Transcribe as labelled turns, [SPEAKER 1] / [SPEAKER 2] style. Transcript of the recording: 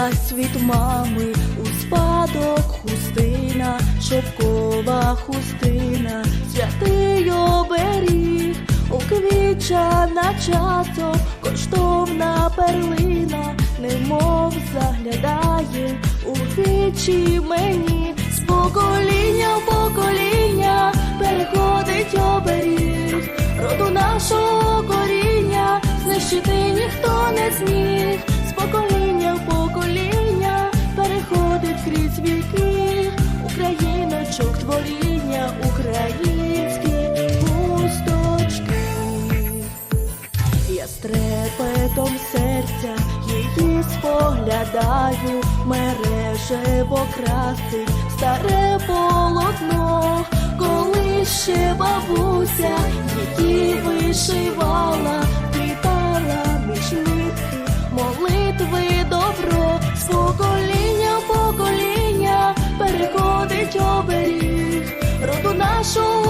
[SPEAKER 1] Дісталась від мами у спадок хустина, шовкова хустина, святий оберіг, уквічана часом, коштовна перлина, немов заглядає у вічі мені, з покоління в покоління переходить оберіг, роду нашого коріння знищити ніхто не зміг, трепетом серця її споглядаю, мережево красить старе полотно, коли ще бабуся її вишивала, вітала між нитки, молитви добро, з покоління в покоління переходить оберіг, роду нашого